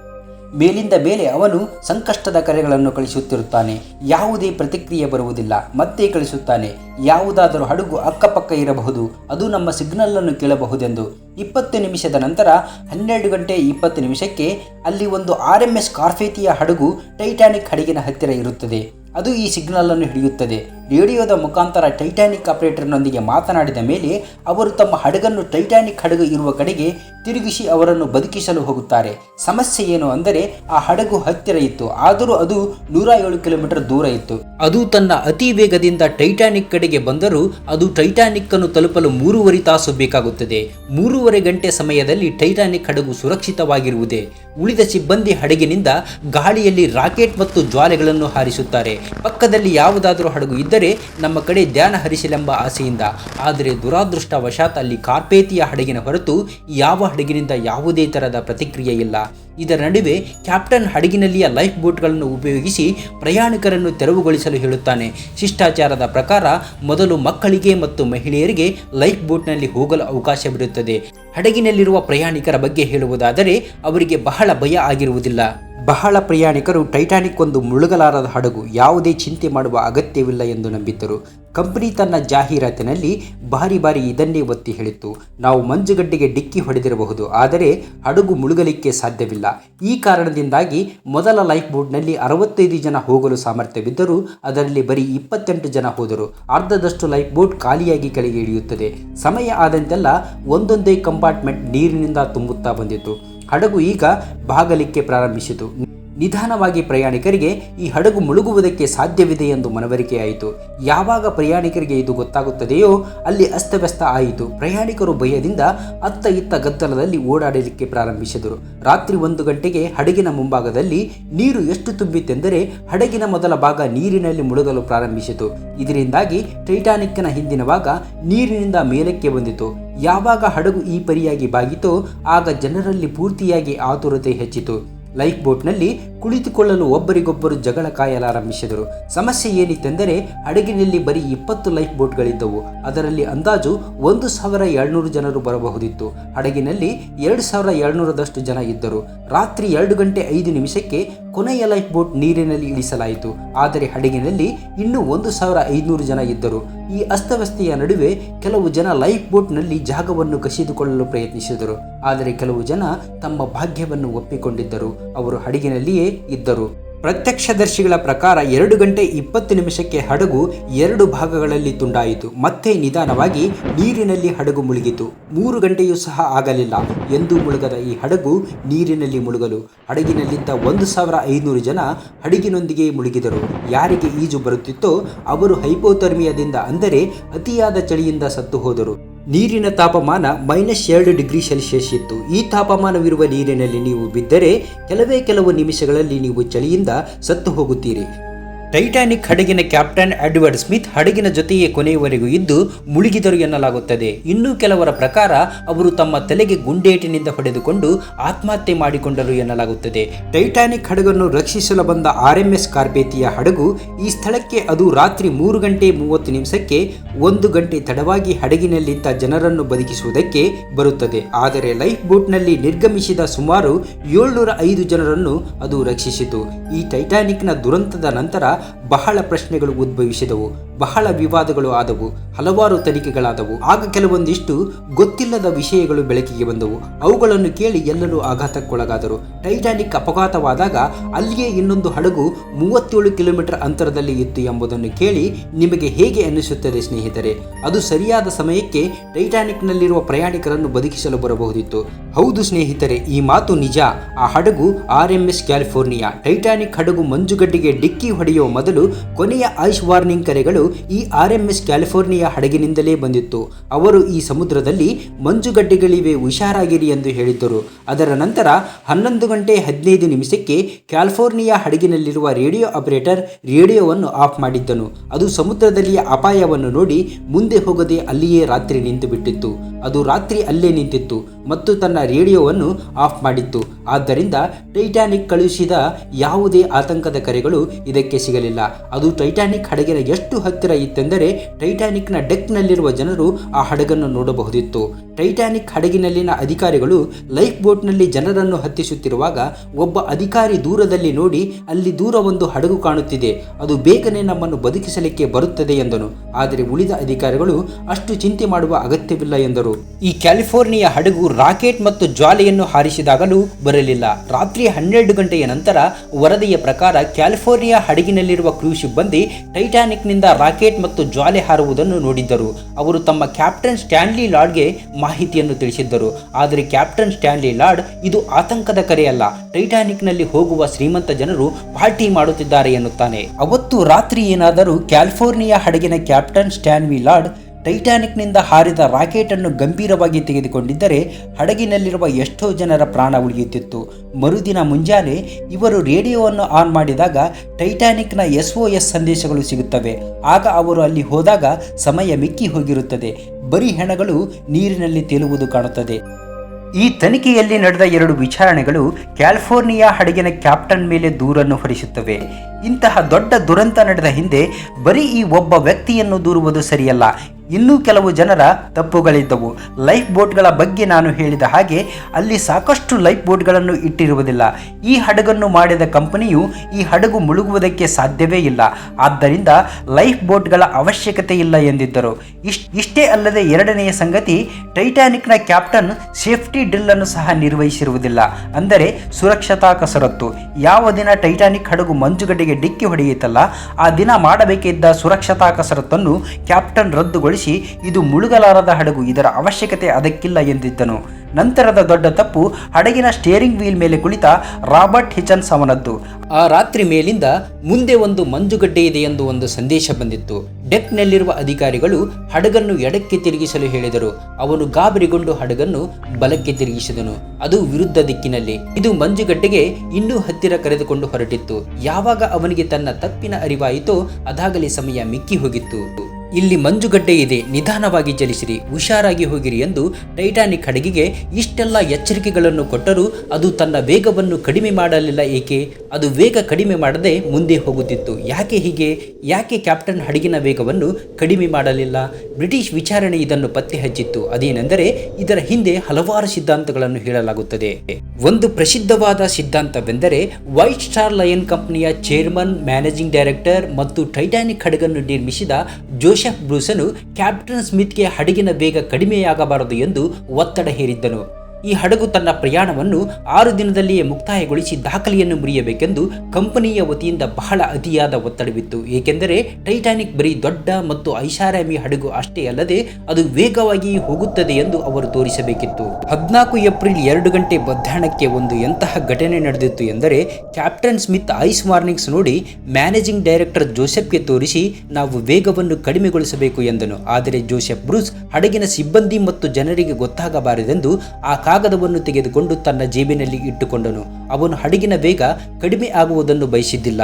A: ಮೇಲಿಂದ ಮೇಲೆ ಅವನು ಸಂಕಷ್ಟದ ಕರೆಗಳನ್ನು ಕಳಿಸುತ್ತಿರುತ್ತಾನೆ. ಯಾವುದೇ ಪ್ರತಿಕ್ರಿಯೆ ಬರುವುದಿಲ್ಲ, ಮತ್ತೆ ಕಳಿಸುತ್ತಾನೆ. ಯಾವುದಾದರೂ ಹಡಗು ಅಕ್ಕಪಕ್ಕ ಇರಬಹುದು, ಅದು ನಮ್ಮ ಸಿಗ್ನಲ್ ಅನ್ನು ಕೇಳಬಹುದೆಂದು. ಇಪ್ಪತ್ತು ನಿಮಿಷದ ನಂತರ, ಹನ್ನೆರಡು ಗಂಟೆ ಇಪ್ಪತ್ತು ನಿಮಿಷಕ್ಕೆ ಅಲ್ಲಿ ಒಂದು ಆರ್ ಎಂ ಎಸ್ ಕಾರ್ಫೇತಿಯ ಹಡಗು ಟೈಟಾನಿಕ್ ಹಡಗಿನ ಹತ್ತಿರ ಇರುತ್ತದೆ. ಅದು ಈ ಸಿಗ್ನಲ್ ಅನ್ನು ಹಿಡಿಯುತ್ತದೆ. ರೇಡಿಯೋದ ಮುಖಾಂತರ ಟೈಟಾನಿಕ್ ಆಪರೇಟರ್ನೊಂದಿಗೆ ಮಾತನಾಡಿದ ಮೇಲೆ ಅವರು ತಮ್ಮ ಹಡಗನ್ನು ಟೈಟಾನಿಕ್ ಹಡಗು ಇರುವ ಕಡೆಗೆ ತಿರುಗಿಸಿ ಅವರನ್ನು ಬದುಕಿಸಲು ಹೋಗುತ್ತಾರೆ. ಸಮಸ್ಯೆ ಏನು ಅಂದರೆ ಆ ಹಡಗು ಹತ್ತಿರ ಇತ್ತು. ಆದರೂ ಅದು ನೂರ ಏಳು ಕಿಲೋಮೀಟರ್ ದೂರ ಇತ್ತು. ಅದು ತನ್ನ ಅತಿ ವೇಗದಿಂದ ಟೈಟಾನಿಕ್ ಕಡೆಗೆ ಬಂದರೂ ಅದು ಟೈಟಾನಿಕ್ ಅನ್ನು ತಲುಪಲು ಮೂರುವರೆ ತಾಸು ಬೇಕಾಗುತ್ತದೆ. ಮೂರುವರೆ ಗಂಟೆ ಸಮಯದಲ್ಲಿ ಟೈಟಾನಿಕ್ ಹಡಗು ಸುರಕ್ಷಿತವಾಗಿರುವುದೇ. ಉಳಿದ ಸಿಬ್ಬಂದಿ ಹಡಗಿನಿಂದ ಗಾಳಿಯಲ್ಲಿ ರಾಕೆಟ್ ಮತ್ತು ಜ್ವಾಲೆಗಳನ್ನು ಹಾರಿಸುತ್ತಾರೆ. ಪಕ್ಕದಲ್ಲಿ ಯಾವುದಾದರೂ ಹಡಗು ಇದ್ದರೆ ನಮ್ಮ ಕಡೆ ಧ್ಯಾನ ಹರಿಸಲೆಂಬ ಆಸೆಯಿಂದ. ಆದರೆ ದುರಾದೃಷ್ಟವಶಾತ್ ಅಲ್ಲಿ ಕಾರ್ಪೇತಿಯ ಹಡಗಿನ ಹೊರತು ಯಾವ ಹಡಗಿನಿಂದ ಯಾವುದೇ ತರಹದ ಪ್ರತಿಕ್ರಿಯೆ ಇಲ್ಲ. ಇದರ ನಡುವೆ ಕ್ಯಾಪ್ಟನ್ ಹಡಗಿನಲ್ಲಿಯ ಲೈಫ್ ಬೋಟ್ಗಳನ್ನು ಉಪಯೋಗಿಸಿ ಪ್ರಯಾಣಿಕರನ್ನು ತೆರವುಗೊಳಿಸಲು ಹೇಳುತ್ತಾನೆ. ಶಿಷ್ಟಾಚಾರದ ಪ್ರಕಾರ ಮೊದಲು ಮಕ್ಕಳಿಗೆ ಮತ್ತು ಮಹಿಳೆಯರಿಗೆ ಲೈಫ್ ಬೋಟ್ನಲ್ಲಿ ಹೋಗಲು ಅವಕಾಶವಿರುತ್ತದೆ ಹಡಗಿನಲ್ಲಿರುವ ಪ್ರಯಾಣಿಕರ ಬಗ್ಗೆ ಹೇಳುವುದಾದರೆ ಅವರಿಗೆ ಬಹಳ ಭಯ ಆಗಿರುವುದಿಲ್ಲ. ಬಹಳ ಪ್ರಯಾಣಿಕರು ಟೈಟಾನಿಕ್ ಒಂದು ಮುಳುಗಲಾರದ ಹಡಗು ಯಾವುದೇ ಚಿಂತೆ ಮಾಡುವ ಅಗತ್ಯವಿಲ್ಲ ಎಂದು ನಂಬಿದ್ದರು. ಕಂಪನಿ ತನ್ನ ಜಾಹೀರಾತಿನಲ್ಲಿ ಬಾರಿ ಬಾರಿ ಇದನ್ನೇ ಒತ್ತಿ ಹೇಳಿತ್ತು. ನಾವು ಮಂಜುಗಡ್ಡೆಗೆ ಡಿಕ್ಕಿ ಹೊಡೆದಿರಬಹುದು, ಆದರೆ ಹಡಗು ಮುಳುಗಲಿಕ್ಕೆ ಸಾಧ್ಯವಿಲ್ಲ. ಈ ಕಾರಣದಿಂದಾಗಿ ಮೊದಲ ಲೈಫ್ ಬೋಟ್ನಲ್ಲಿ ಅರವತ್ತೈದು ಜನ ಹೋಗಲು ಸಾಮರ್ಥ್ಯವಿದ್ದರೂ ಅದರಲ್ಲಿ ಬರೀ ಇಪ್ಪತ್ತೆಂಟು ಜನ ಹೋದರು. ಅರ್ಧದಷ್ಟು ಲೈಫ್ ಬೋಟ್ ಖಾಲಿಯಾಗಿ ಕೆಳಗೆ ಇಳಿಯುತ್ತದೆ. ಸಮಯ ಆದಂತೆಲ್ಲ ಒಂದೊಂದೇ ಕಂಪಾರ್ಟ್ಮೆಂಟ್ ನೀರಿನಿಂದ ತುಂಬುತ್ತಾ ಬಂದಿತ್ತು. ಹಡಗು ಈಗ ಬಾಗಲಿಕ್ಕೆ ಪ್ರಾರಂಭಿಸಿತು. ನಿಧಾನವಾಗಿ ಪ್ರಯಾಣಿಕರಿಗೆ ಈ ಹಡಗು ಮುಳುಗುವುದಕ್ಕೆ ಸಾಧ್ಯವಿದೆ ಎಂದು ಮನವರಿಕೆಯಾಯಿತು ಯಾವಾಗ ಪ್ರಯಾಣಿಕರಿಗೆ ಇದು ಗೊತ್ತಾಗುತ್ತದೆಯೋ ಅಲ್ಲಿ ಅಸ್ತವ್ಯಸ್ತ ಆಯಿತು. ಪ್ರಯಾಣಿಕರು ಭಯದಿಂದ ಅತ್ತ ಇತ್ತ ಗದ್ದಲದಲ್ಲಿ ಓಡಾಡಲಿಕ್ಕೆ ಪ್ರಾರಂಭಿಸಿದರು. ರಾತ್ರಿ ಒಂದು ಗಂಟೆಗೆ ಹಡಗಿನ ಮುಂಭಾಗದಲ್ಲಿ ನೀರು ಎಷ್ಟು ತುಂಬಿತೆಂದರೆ ಹಡಗಿನ ಮೊದಲ ಭಾಗ ನೀರಿನಲ್ಲಿ ಮುಳುಗಲು ಪ್ರಾರಂಭಿಸಿತು. ಇದರಿಂದಾಗಿ ಟೈಟಾನಿಕ್ನ ಹಿಂದಿನ ಭಾಗ ನೀರಿನಿಂದ ಮೇಲಕ್ಕೆ ಬಂದಿತು. ಯಾವಾಗ ಹಡಗು ಈ ಪರಿಯಾಗಿ ಬಾಗಿತೋ ಆಗ ಜನರಲ್ಲಿ ಪೂರ್ತಿಯಾಗಿ ಆತುರತೆ ಹೆಚ್ಚಿತು. ಲೈಫ್ ಬೋಟ್ನಲ್ಲಿ ಕುಳಿತುಕೊಳ್ಳಲು ಒಬ್ಬರಿಗೊಬ್ಬರು ಜಗಳ ಕಾಯಲಾರಂಭಿಸಿದರು. ಸಮಸ್ಯೆ ಏನಿತ್ತೆಂದರೆ, ಹಡಗಿನಲ್ಲಿ ಬರೀ ಇಪ್ಪತ್ತು ಲೈಫ್ ಬೋಟ್ಗಳಿದ್ದವು. ಅದರಲ್ಲಿ ಅಂದಾಜು ಒಂದು ಸಾವಿರ ಏಳ್ನೂರು ಜನರು ಬರಬಹುದಿತ್ತು. ಹಡಗಿನಲ್ಲಿ ಎರಡು ಸಾವಿರ ಏಳ್ನೂರದಷ್ಟು ಜನ ಇದ್ದರು. ರಾತ್ರಿ ಎರಡು ಗಂಟೆ ಐದು ನಿಮಿಷಕ್ಕೆ ಕೊನೆಯ ಲೈಫ್ ಬೋಟ್ ನೀರಿನಲ್ಲಿ ಇಳಿಸಲಾಯಿತು. ಆದರೆ ಹಡಗಿನಲ್ಲಿ ಇನ್ನೂ ಒಂದು ಸಾವಿರ ಐದುನೂರು ಜನ ಇದ್ದರು. ಈ ಅಸ್ತವ್ಯಸ್ತೆಯ ನಡುವೆ ಕೆಲವು ಜನ ಲೈಫ್ ಬೋಟ್ನಲ್ಲಿ ಜಾಗವನ್ನು ಕಸಿದುಕೊಳ್ಳಲು ಪ್ರಯತ್ನಿಸಿದರು. ಆದರೆ ಕೆಲವು ಜನ ತಮ್ಮ ಭಾಗ್ಯವನ್ನು ಒಪ್ಪಿಕೊಂಡಿದ್ದರು. ಅವರು ಹಡಗಿನಲ್ಲಿಯೇ ಇದ್ದರು. ಪ್ರತ್ಯಕ್ಷದರ್ಶಿಗಳ ಪ್ರಕಾರ ಎರಡು ಗಂಟೆ ಇಪ್ಪತ್ತು ನಿಮಿಷಕ್ಕೆ ಹಡಗು ಎರಡು ಭಾಗಗಳಲ್ಲಿ ತುಂಡಾಯಿತು. ಮತ್ತೆ ನಿಧಾನವಾಗಿ ನೀರಿನಲ್ಲಿ ಹಡಗು ಮುಳುಗಿತು. ಮೂರು ಗಂಟೆಯೂ ಸಹ ಆಗಲಿಲ್ಲ. ಎಂದು ಮುಳುಗದ ಈ ಹಡಗು ನೀರಿನಲ್ಲಿ ಮುಳುಗಲು. ಹಡಗಿನಲ್ಲಿದ್ದ ಒಂದು ಸಾವಿರ ಐನೂರು ಜನ ಹಡಗಿನೊಂದಿಗೆ ಮುಳುಗಿದರು. ಯಾರಿಗೆ ಈಜು ಬರುತ್ತಿತ್ತೋ ಅವರು ಹೈಪೋಥರ್ಮಿಯಾದಿಂದ ಅಂದರೆ ಅತಿಯಾದ ಚಳಿಯಿಂದ ಸತ್ತು ಹೋದರು. ನೀರಿನ ತಾಪಮಾನ ಮೈನಸ್ ಎರಡು ಡಿಗ್ರಿ ಸೆಲ್ಸಿಯಸ್ ಇತ್ತು. ಈ ತಾಪಮಾನವಿರುವ ನೀರಿನಲ್ಲಿ ನೀವು ಬಿದ್ದರೆ ಕೆಲವೇ ಕೆಲವು ನಿಮಿಷಗಳಲ್ಲಿ ನೀವು ಚಳಿಯಿಂದ ಸತ್ತು ಹೋಗುತ್ತೀರಿ. ಟೈಟಾನಿಕ್ ಹಡಗಿನ ಕ್ಯಾಪ್ಟನ್ ಎಡ್ವರ್ಡ್ ಸ್ಮಿತ್ ಹಡಗಿನ ಜೊತೆಯೇ ಕೊನೆಯವರೆಗೂ ಇದ್ದು ಮುಳುಗಿದರು ಎನ್ನಲಾಗುತ್ತದೆ. ಇನ್ನೂ ಕೆಲವರ ಪ್ರಕಾರ ಅವರು ತಮ್ಮ ತಲೆಗೆ ಗುಂಡೇಟಿನಿಂದ ಹೊಡೆದುಕೊಂಡು ಆತ್ಮಹತ್ಯೆ ಮಾಡಿಕೊಂಡರು ಎನ್ನಲಾಗುತ್ತದೆ. ಟೈಟಾನಿಕ್ ಹಡಗನ್ನು ರಕ್ಷಿಸಲು ಬಂದ ಆರ್ ಎಂ ಎಸ್ ಕಾರ್ಪೇತಿಯ ಹಡಗು ಈ ಸ್ಥಳಕ್ಕೆ ಅದು ರಾತ್ರಿ ಮೂರು ಗಂಟೆ ಮೂವತ್ತು ನಿಮಿಷಕ್ಕೆ ಒಂದು ಗಂಟೆ ತಡವಾಗಿ ಹಡಗಿನಲ್ಲಿದ್ದ ಜನರನ್ನು ಬದುಕಿಸುವುದಕ್ಕೆ ಬರುತ್ತದೆ. ಆದರೆ ಲೈಫ್ ಬೋಟ್ನಲ್ಲಿ ನಿರ್ಗಮಿಸಿದ ಸುಮಾರು ಏಳ್ನೂರ ಐದು ಜನರನ್ನು ಅದು ರಕ್ಷಿಸಿತು. ಈ ಟೈಟಾನಿಕ್ನ ದುರಂತದ ನಂತರ ಬಹಳ ಪ್ರಶ್ನೆಗಳು ಉದ್ಭವಿಸಿದವು, ಬಹಳ ವಿವಾದಗಳು ಆದವು, ಹಲವಾರು ತನಿಖೆಗಳಾದವು. ಆಗ ಕೆಲವೊಂದಿಷ್ಟು ಗೊತ್ತಿಲ್ಲದ ವಿಷಯಗಳು ಬೆಳಕಿಗೆ ಬಂದವು. ಅವುಗಳನ್ನು ಕೇಳಿ ಎಲ್ಲರೂ ಆಘಾತಕ್ಕೊಳಗಾದರು. ಟೈಟಾನಿಕ್ ಅಪಘಾತವಾದಾಗ ಅಲ್ಲಿಯೇ ಇನ್ನೊಂದು ಹಡಗು ಮೂವತ್ತೇಳು ಕಿಲೋಮೀಟರ್ ಅಂತರದಲ್ಲಿ ಇತ್ತು ಎಂಬುದನ್ನು ಕೇಳಿ ನಿಮಗೆ ಹೇಗೆ ಅನ್ನಿಸುತ್ತದೆ ಸ್ನೇಹಿತರೆ? ಅದು ಸರಿಯಾದ ಸಮಯಕ್ಕೆ ಟೈಟಾನಿಕ್ನಲ್ಲಿರುವ ಪ್ರಯಾಣಿಕರನ್ನು ಬದುಕಿಸಲು ಬರಬಹುದಿತ್ತು. ಹೌದು ಸ್ನೇಹಿತರೆ, ಈ ಮಾತು ನಿಜ. ಆ ಹಡಗು R M S California. Titanic ಹಡಗು ಮಂಜುಗಡ್ಡೆಗೆ ಡಿಕ್ಕಿ ಹೊಡೆಯುವ ಮೊದಲು ಕೊನೆಯ ಐಸ್ ವಾರ್ನಿಂಗ್ ಕರೆಗಳು ಈ ಆರ್ ಎಂ ಎಸ್ ಕ್ಯಾಲಿಫೋರ್ನಿಯಾ ಹಡಗಿನಿಂದಲೇ ಬಂದಿತ್ತು. ಅವರು ಈ ಸಮುದ್ರದಲ್ಲಿ ಮಂಜುಗಡ್ಡೆಗಳಿವೆ, ಹುಷಾರಾಗಿರಿ ಎಂದು ಹೇಳಿದ್ದರು. ಅದರ ನಂತರ ಹನ್ನೊಂದು ಗಂಟೆ ಹದಿನೈದು ನಿಮಿಷಕ್ಕೆ ಕ್ಯಾಲಿಫೋರ್ನಿಯಾ ಹಡಗಿನಲ್ಲಿರುವ ರೇಡಿಯೋ ಆಪರೇಟರ್ ರೇಡಿಯೋವನ್ನು ಆಫ್ ಮಾಡಿದ್ದನು. ಅದು ಸಮುದ್ರದಲ್ಲಿಯ ಅಪಾಯವನ್ನು ನೋಡಿ ಮುಂದೆ ಹೋಗದೆ ಅಲ್ಲಿಯೇ ರಾತ್ರಿ ನಿಂತು ಬಿಟ್ಟಿತ್ತು ಅದು ರಾತ್ರಿ ಅಲ್ಲೇ ನಿಂತಿತ್ತು ಮತ್ತು ತನ್ನ ರೇಡಿಯೋವನ್ನು ಆಫ್ ಮಾಡಿತ್ತು. ಆದ್ದರಿಂದ ಟೈಟಾನಿಕ್ ಕಳುಹಿಸಿದ ಯಾವುದೇ ಆತಂಕದ ಕರೆಗಳು ಇದಕ್ಕೆ ಸಿಗಲಿಲ್ಲ. ಅದು ಟೈಟಾನಿಕ್ ಹಡಗಿನ ಎಷ್ಟು ಹತ್ತಿರ ಇತ್ತೆಂದರೆ ಟೈಟಾನಿಕ್ನ ಡೆಕ್ನಲ್ಲಿರುವ ಜನರು ಆ ಹಡಗನ್ನು ನೋಡಬಹುದಿತ್ತು. ಟೈಟಾನಿಕ್ ಹಡಗಿನಲ್ಲಿನ ಅಧಿಕಾರಿಗಳು ಲೈಫ್ ಬೋಟ್ನಲ್ಲಿ ಜನರನ್ನು ಹತ್ತಿಸುತ್ತಿರುವಾಗ ಒಬ್ಬ ಅಧಿಕಾರಿ ದೂರದಲ್ಲಿ ನೋಡಿ ಅಲ್ಲಿ ದೂರ ಒಂದು ಹಡಗು ಕಾಣುತ್ತಿದೆ. ಅದು ಬೇಗನೆ ನಮ್ಮನ್ನು ಬದುಕಿಸಲಿಕ್ಕೆ ಬರುತ್ತದೆ ಎಂದನು. ಆದರೆ ಉಳಿದ ಅಧಿಕಾರಿಗಳು ಅಷ್ಟು ಚಿಂತೆ ಮಾಡುವ ಅಗತ್ಯವಿಲ್ಲ ಎಂದರು. ಈ ಕ್ಯಾಲಿಫೋರ್ನಿಯಾ ಹಡಗು ರಾಕೆಟ್ ಮತ್ತು ಜ್ವಾಲೆಯನ್ನು ಹಾರಿಸಿದಾಗಲೂ ಬರಲಿಲ್ಲ. ರಾತ್ರಿ ಹನ್ನೆರಡು ಗಂಟೆಯ ನಂತರ ವರದಿಯ ಪ್ರಕಾರ ಕ್ಯಾಲಿಫೋರ್ನಿಯಾ ಹಡಗಿನಲ್ಲಿರುವ ಕ್ರೂ ಸಿಬ್ಬಂದಿ ಟೈಟಾನಿಕ್ನಿಂದ ರಾಕೆಟ್ ಮತ್ತು ಜ್ವಾಲೆ ಹಾರುವುದನ್ನು ನೋಡಿದ್ದರು. ಅವರು ತಮ್ಮ ಕ್ಯಾಪ್ಟನ್ ಸ್ಟ್ಯಾನ್ಲಿ ಲಾರ್ಡ್ಗೆ ಮಾಹಿತಿಯನ್ನು ತಿಳಿಸಿದ್ದರು. ಆದರೆ ಕ್ಯಾಪ್ಟನ್ ಸ್ಟ್ಯಾನ್ಲಿ ಲಾರ್ಡ್ ಇದು ಆತಂಕದ ಕರೆಯಲ್ಲ. ಟೈಟಾನಿಕ್ನಲ್ಲಿ ಹೋಗುವ ಶ್ರೀಮಂತ ಜನರು ಪಾರ್ಟಿ ಮಾಡುತ್ತಿದ್ದಾರೆ ಎನ್ನುತ್ತಾನೆ. ಅವತ್ತು ರಾತ್ರಿ ಏನಾದರೂ ಕ್ಯಾಲಿಫೋರ್ನಿಯಾ ಹಡಗಿನ ಕ್ಯಾಪ್ಟನ್ ಸ್ಟ್ಯಾನ್ವಿ ಲಾರ್ಡ್ ಟೈಟಾನಿಕ್ನಿಂದ ಹಾರಿದ ರಾಕೆಟ್ ಅನ್ನು ಗಂಭೀರವಾಗಿ ತೆಗೆದುಕೊಂಡಿದ್ದರೆ ಹಡಗಿನಲ್ಲಿರುವ ಎಷ್ಟೋ ಜನರ ಪ್ರಾಣ ಉಳಿಯುತ್ತಿತ್ತು. ಮರುದಿನ ಮುಂಜಾನೆ ಇವರು ರೇಡಿಯೋವನ್ನು ಆನ್ ಮಾಡಿದಾಗ ಟೈಟಾನಿಕ್ನ ಎಸ್ ಒ ಎಸ್ ಸಂದೇಶಗಳು ಸಿಗುತ್ತವೆ. ಆಗ ಅವರು ಅಲ್ಲಿ ಹೋದಾಗ ಸಮಯ ಮಿಕ್ಕಿ ಹೋಗಿರುತ್ತದೆ. ಬರೀ ಹೆಣಗಳು ನೀರಿನಲ್ಲಿ ತೇಲುವುದು ಕಾಣುತ್ತದೆ. ಈ ತನಿಖೆಯಲ್ಲಿ ನಡೆದ ಎರಡು ವಿಚಾರಣೆಗಳು ಕ್ಯಾಲಿಫೋರ್ನಿಯಾ ಹಡಗಿನ ಕ್ಯಾಪ್ಟನ್ ಮೇಲೆ ದೂರನ್ನು ಹೊರಿಸುತ್ತವೆ. ಇಂತಹ ದೊಡ್ಡ ದುರಂತ ನಡೆದ ಹಿಂದೆ ಬರೀ ಈ ಒಬ್ಬ ವ್ಯಕ್ತಿಯನ್ನು ದೂರುವುದು ಸರಿಯಲ್ಲ. ಇನ್ನೂ ಕೆಲವು ಜನರ ತಪ್ಪುಗಳಿದ್ದವು. ಲೈಫ್ ಬೋಟ್ಗಳ ಬಗ್ಗೆ ನಾನು ಹೇಳಿದ ಹಾಗೆ ಅಲ್ಲಿ ಸಾಕಷ್ಟು ಲೈಫ್ ಬೋಟ್ಗಳನ್ನು ಇಟ್ಟಿರುವುದಿಲ್ಲ. ಈ ಹಡಗನ್ನು ಮಾಡಿದ ಕಂಪನಿಯು ಈ ಹಡಗು ಮುಳುಗುವುದಕ್ಕೆ ಸಾಧ್ಯವೇ ಇಲ್ಲ. ಆದ್ದರಿಂದ ಲೈಫ್ ಬೋಟ್ಗಳ ಅವಶ್ಯಕತೆ ಇಲ್ಲ ಎಂದಿದ್ದರು. ಇಷ್ಟ ಇಷ್ಟೇ ಅಲ್ಲದೆ ಎರಡನೆಯ ಸಂಗತಿ ಟೈಟಾನಿಕ್ನ ಕ್ಯಾಪ್ಟನ್ ಸೇಫ್ಟಿ ಡ್ರಿಲ್ ಅನ್ನು ಸಹ ನಿರ್ವಹಿಸಿರುವುದಿಲ್ಲ. ಅಂದರೆ ಸುರಕ್ಷತಾ ಕಸರತ್ತು. ಯಾವ ದಿನ ಟೈಟಾನಿಕ್ ಹಡಗು ಮಂಜುಗಡ್ಡೆಗೆ ಡಿಕ್ಕಿ ಹೊಡೆಯಿತಲ್ಲ, ಆ ದಿನ ಮಾಡಬೇಕಿದ್ದ ಸುರಕ್ಷತಾ ಕಸರತ್ತನ್ನು ಕ್ಯಾಪ್ಟನ್ ರದ್ದುಗೊಳಿಸಿ ಇದು ಮುಳುಗಲಾರದ ಹಡಗು, ಇದರ ಅವಶ್ಯಕತೆ ಅದಕ್ಕಿಲ್ಲ ಎಂದಿದ್ದನು. ನಂತರದ ದೊಡ್ಡ ತಪ್ಪು ಹಡಗಿನ ಸ್ಟೇರಿಂಗ್ ವೀಲ್ ಮೇಲೆ ಕುಳಿತ ರಾಬರ್ಟ್ ಹಿಚನ್ಸ್ ಅವನದ್ದು. ಆ ರಾತ್ರಿ ಮೇಲಿಂದ ಮುಂದೆ ಒಂದು ಮಂಜುಗಡ್ಡೆ ಇದೆ ಎಂದು ಒಂದು ಸಂದೇಶ ಬಂದಿತ್ತು. ಡೆಕ್ನಲ್ಲಿರುವ ಅಧಿಕಾರಿಗಳು ಹಡಗನ್ನು ಎಡಕ್ಕೆ ತಿರುಗಿಸಲು ಹೇಳಿದರು. ಅವನು ಗಾಬರಿಗೊಂಡು ಹಡಗನ್ನು ಬಲಕ್ಕೆ ತಿರುಗಿಸಿದನು. ಅದು ವಿರುದ್ಧ ದಿಕ್ಕಿನಲ್ಲಿ. ಇದು ಮಂಜುಗಡ್ಡೆಗೆ ಇನ್ನೂ ಹತ್ತಿರ ಕರೆದುಕೊಂಡು ಹೊರಟಿತ್ತು. ಯಾವಾಗ ಅವನಿಗೆ ತನ್ನ ತಪ್ಪಿನ ಅರಿವಾಯಿತೋ ಅದಾಗಲೇ ಸಮಯ ಮಿಕ್ಕಿ ಹೋಗಿತ್ತು ಇಲ್ಲಿ ಮಂಜುಗಡ್ಡೆ ಇದೆ, ನಿಧಾನವಾಗಿ ಚಲಿಸಿರಿ, ಹುಷಾರಾಗಿ ಹೋಗಿರಿ ಎಂದು ಟೈಟಾನಿಕ್ ಹಡಗಿಗೆ ಇಷ್ಟೆಲ್ಲ ಎಚ್ಚರಿಕೆಗಳನ್ನು ಕೊಟ್ಟರೂ ಅದು ತನ್ನ ವೇಗವನ್ನು ಕಡಿಮೆ ಮಾಡಲಿಲ್ಲ ಏಕೆ? ಅದು ವೇಗ ಕಡಿಮೆ ಮಾಡದೆ ಮುಂದೆ ಹೋಗುತ್ತಿತ್ತು. ಯಾಕೆ ಹೀಗೆ? ಯಾಕೆ ಕ್ಯಾಪ್ಟನ್ ಹಡಗಿನ ವೇಗವನ್ನು ಕಡಿಮೆ ಮಾಡಲಿಲ್ಲ? ಬ್ರಿಟಿಷ್ ವಿಚಾರಣೆ ಇದನ್ನು ಪತ್ತೆ ಹಚ್ಚಿತ್ತು ಅದೇನೆಂದರೆ ಇದರ ಹಿಂದೆ ಹಲವಾರು ಸಿದ್ಧಾಂತಗಳನ್ನು ಹೇಳಲಾಗುತ್ತದೆ. ಒಂದು ಪ್ರಸಿದ್ಧವಾದ ಸಿದ್ಧಾಂತವೆಂದರೆ ವೈಟ್ ಸ್ಟಾರ್ ಲಯನ್ ಕಂಪನಿಯ ಚೇರ್ಮನ್, ಮ್ಯಾನೇಜಿಂಗ್ ಡೈರೆಕ್ಟರ್ ಮತ್ತು ಟೈಟಾನಿಕ್ ಹಡಗನ್ನು ನಿರ್ಮಿಸಿದ ಜೋಸೆಫ್ ಬ್ರೂಸನು ಕ್ಯಾಪ್ಟನ್ ಸ್ಮಿತ್ಗೆ ಹಡಗಿನ ವೇಗ ಕಡಿಮೆಯಾಗಬಾರದು ಎಂದು ಒತ್ತಡ ಹೇರಿದ್ದನು. ಈ ಹಡಗು ತನ್ನ ಪ್ರಯಾಣವನ್ನು ಆರು ದಿನದಲ್ಲಿಯೇ ಮುಕ್ತಾಯಗೊಳಿಸಿ ದಾಖಲೆಯನ್ನು ಮುರಿಯಬೇಕೆಂದು ಕಂಪನಿಯ ವತಿಯಿಂದ ಬಹಳ ಅತಿಯಾದ ಒತ್ತಡವಿತ್ತು. ಏಕೆಂದರೆ ಟೈಟಾನಿಕ್ ಬರೀ ದೊಡ್ಡ ಮತ್ತು ಐಷಾರಾಮಿ ಹಡಗು ಅಷ್ಟೇ ಅಲ್ಲದೆ ಅದು ವೇಗವಾಗಿ ಹೋಗುತ್ತದೆ ಎಂದು ಅವರು ತೋರಿಸಬೇಕಿತ್ತು. ಹದಿನಾಲ್ಕು ಏಪ್ರಿಲ್ ಎರಡು ಗಂಟೆ ಮಧ್ಯಾಹ್ನಕ್ಕೆ ಒಂದು ಎಂತಹ ಘಟನೆ ನಡೆದಿತ್ತು ಎಂದರೆ ಕ್ಯಾಪ್ಟನ್ ಸ್ಮಿತ್ ಐಸ್ ವಾರ್ನಿಂಗ್ಸ್ ನೋಡಿ ಮ್ಯಾನೇಜಿಂಗ್ ಡೈರೆಕ್ಟರ್ ಜೋಸೆಫ್ಗೆ ತೋರಿಸಿ ನಾವು ವೇಗವನ್ನು ಕಡಿಮೆಗೊಳಿಸಬೇಕು ಎಂದನು. ಆದರೆ ಜೋಸೆಫ್ ಬ್ರೂಸ್ ಹಡಗಿನ ಸಿಬ್ಬಂದಿ ಮತ್ತು ಜನರಿಗೆ ಗೊತ್ತಾಗಬಾರದೆಂದು ಆ ಕಾಗದವನ್ನು ತೆಗೆದುಕೊಂಡು ತನ್ನ ಜೇಬಿನಲ್ಲಿ ಇಟ್ಟುಕೊಂಡನು. ಅವನು ಹಡಗಿನ ವೇಗ ಕಡಿಮೆ ಆಗುವುದನ್ನು ಬಯಸಿದ್ದಿಲ್ಲ.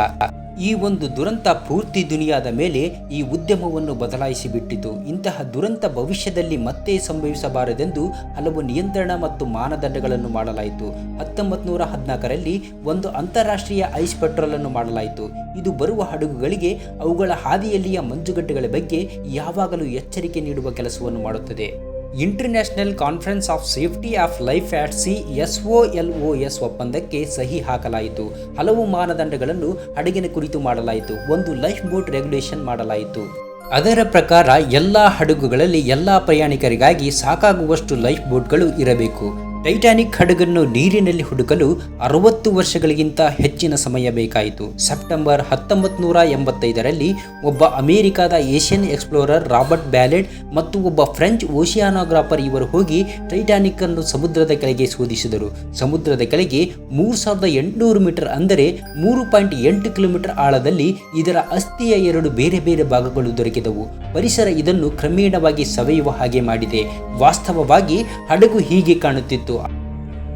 A: ಈ ಒಂದು ದುರಂತ ಪೂರ್ತಿ ದುನಿಯಾದ ಮೇಲೆ ಈ ಉದ್ಯಮವನ್ನು ಬದಲಾಯಿಸಿಬಿಟ್ಟಿತು ಇಂತಹ ದುರಂತ ಭವಿಷ್ಯದಲ್ಲಿ ಮತ್ತೆ ಸಂಭವಿಸಬಾರದೆಂದು ಹಲವು ನಿಯಂತ್ರಣ ಮತ್ತು ಮಾನದಂಡಗಳನ್ನು ಮಾಡಲಾಯಿತು. ಹತ್ತೊಂಬತ್ತು ನೂರ ಹದಿನಾಲ್ಕರಲ್ಲಿ ಒಂದು ಅಂತಾರಾಷ್ಟ್ರೀಯ ಐಸ್ ಪೆಟ್ರೋಲ್ ಅನ್ನು ಮಾಡಲಾಯಿತು. ಇದು ಬರುವ ಹಡಗುಗಳಿಗೆ ಅವುಗಳ ಹಾದಿಯಲ್ಲಿಯ ಮಂಜುಗಡ್ಡೆಗಳ ಬಗ್ಗೆ ಯಾವಾಗಲೂ ಎಚ್ಚರಿಕೆ ನೀಡುವ ಕೆಲಸವನ್ನು ಮಾಡುತ್ತದೆ. International conference of safety of life at sea S O L O S ಒಪ್ಪಂದಕ್ಕೆ ಸಹಿ ಹಾಕಲಾಯಿತು. ಹಲವು ಮಾನದಂಡಗಳನ್ನು ಹಡಗಿನ ಕುರಿತು ಮಾಡಲಾಯಿತು. ಒಂದು ಲೈಫ್ ಬೋಟ್ ರೆಗ್ಯುಲೇಷನ್ ಮಾಡಲಾಯಿತು. ಅದರ ಪ್ರಕಾರ ಎಲ್ಲ ಹಡಗುಗಳಲ್ಲಿ ಎಲ್ಲ ಪ್ರಯಾಣಿಕರಿಗಾಗಿ ಸಾಕಾಗುವಷ್ಟು ಲೈಫ್ ಬೋಟ್ಗಳು ಇರಬೇಕು. ಟೈಟಾನಿಕ್ ಹಡಗನ್ನು ನೀರಿನಲ್ಲಿ ಹುಡುಕಲು ಅರವತ್ತು ವರ್ಷಗಳಿಗಿಂತ ಹೆಚ್ಚಿನ ಸಮಯ ಬೇಕಾಯಿತು. ಸೆಪ್ಟೆಂಬರ್ ಹತ್ತೊಂಬತ್ತು ನೂರ ಎಂಬತ್ತೈದರಲ್ಲಿ ಒಬ್ಬ ಅಮೆರಿಕಾದ ಏಷ್ಯನ್ ಎಕ್ಸ್ಪ್ಲೋರರ್ ರಾಬರ್ಟ್ ಬ್ಯಾಲೆಡ್ ಮತ್ತು ಒಬ್ಬ ಫ್ರೆಂಚ್ ಓಷಿಯಾನೋಗ್ರಾಫರ್ ಇವರು ಹೋಗಿ ಟೈಟಾನಿಕ್ ಅನ್ನು ಸಮುದ್ರದ ಕೆಳಗೆ ಶೋಧಿಸಿದರು ಸಮುದ್ರದ ಕೆಳಗೆ ಮೂರು ಸಾವಿರದ ಎಂಟುನೂರು ಮೀಟರ್ ಅಂದರೆ ಮೂರು ಪಾಯಿಂಟ್ ಎಂಟು ಕಿಲೋಮೀಟರ್ ಆಳದಲ್ಲಿ ಇದರ ಅಸ್ಥಿಯ ಎರಡು ಬೇರೆ ಬೇರೆ ಭಾಗಗಳು ದೊರಕಿದವು. ಪರಿಸರ ಇದನ್ನು ಕ್ರಮೇಣವಾಗಿ ಸವೆಯುವ ಹಾಗೆ ಮಾಡಿದೆ. ವಾಸ್ತವವಾಗಿ ಹಡಗು ಹೀಗೆ ಕಾಣುತ್ತಿತ್ತು.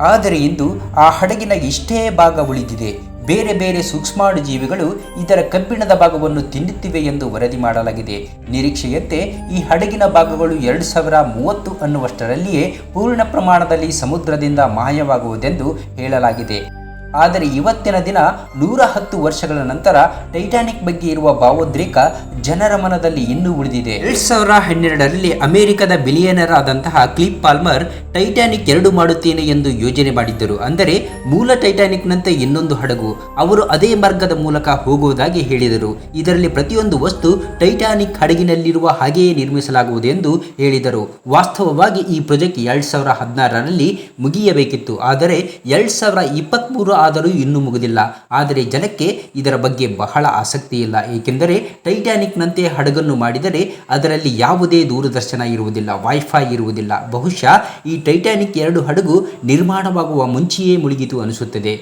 A: ಆದರೆ ಇಂದು ಆ ಹಡಗಿನ ಇಷ್ಟೇ ಭಾಗ ಉಳಿದಿದೆ. ಬೇರೆ ಬೇರೆ ಸೂಕ್ಷ್ಮಾಣು ಜೀವಿಗಳು ಇದರ ಕಬ್ಬಿಣದ ಭಾಗವನ್ನು ತಿನ್ನುತ್ತಿವೆ ಎಂದು ವರದಿ ಮಾಡಲಾಗಿದೆ. ನಿರೀಕ್ಷೆಯಂತೆ ಈ ಹಡಗಿನ ಭಾಗಗಳು ಎರಡು ಸಾವಿರ ಮೂವತ್ತು ಅನ್ನುವಷ್ಟರಲ್ಲಿಯೇ ಪೂರ್ಣ ಪ್ರಮಾಣದಲ್ಲಿ ಸಮುದ್ರದಿಂದ ಮಾಯವಾಗುವುದೆಂದು ಹೇಳಲಾಗಿದೆ. ಆದರೆ ಇವತ್ತಿನ ದಿನ ನೂರ ಹತ್ತು ವರ್ಷಗಳ ನಂತರ ಟೈಟಾನಿಕ್ ಬಗ್ಗೆ ಇರುವ ಭಾವೋದ್ರೇಕ ಜನರ ಮನದಲ್ಲಿ ಇನ್ನೂ ಉಳಿದಿದೆ. ಎರಡ್ ಸಾವಿರ ಹನ್ನೆರಡರಲ್ಲಿ ಅಮೆರಿಕದ ಬಿಲಿಯನರ್ ಆದಂತಹ ಕ್ಲಿಪ್ ಪಾಲ್ಮರ್ ಟೈಟಾನಿಕ್ ಎರಡು ಮಾಡುತ್ತೇನೆ ಎಂದು ಯೋಜನೆ ಮಾಡಿದ್ದರು. ಅಂದರೆ ಮೂಲ ಟೈಟಾನಿಕ್ನಂತೆ ಇನ್ನೊಂದು ಹಡಗು. ಅವರು ಅದೇ ಮಾರ್ಗದ ಮೂಲಕ ಹೋಗುವುದಾಗಿ ಹೇಳಿದರು. ಇದರಲ್ಲಿ ಪ್ರತಿಯೊಂದು ವಸ್ತು ಟೈಟಾನಿಕ್ ಹಡಗಿನಲ್ಲಿರುವ ಹಾಗೆಯೇ ನಿರ್ಮಿಸಲಾಗುವುದು ಎಂದು ಹೇಳಿದರು. ವಾಸ್ತವವಾಗಿ ಈ ಪ್ರಾಜೆಕ್ಟ್ ಎರಡ್ ಸಾವಿರ ಹದಿನಾರರಲ್ಲಿ ಮುಗಿಯಬೇಕಿತ್ತು. ಆದರೆ ಎರಡ್ ಸಾವಿರ ಇಪ್ಪತ್ತ್ಮೂರು ಆದರೂ ಇನ್ನೂ ಮುಗಿದಿಲ್ಲ. ಆದರೆ ಜನಕ್ಕೆ ಇದರ ಬಗ್ಗೆ ಬಹಳ ಆಸಕ್ತಿ ಇಲ್ಲ ಏಕೆಂದರೆ ಟೈಟ್ಯಾನಿಕ್ನಂತೆ ಹಡಗನ್ನು ಮಾಡಿದರೆ ಅದರಲ್ಲಿ ಯಾವುದೇ ದೂರದರ್ಶನ ಇರುವುದಿಲ್ಲ ವೈಫೈ ಇರುವುದಿಲ್ಲ. ಬಹುಶಃ ಈ ಟೈಟಾನಿಕ್ ಎರಡು ಹಡಗು ನಿರ್ಮಾಣವಾಗುವ ಮುಂಚೆಯೇ ಮುಳುಗಿತು ಅನಿಸುತ್ತದೆ.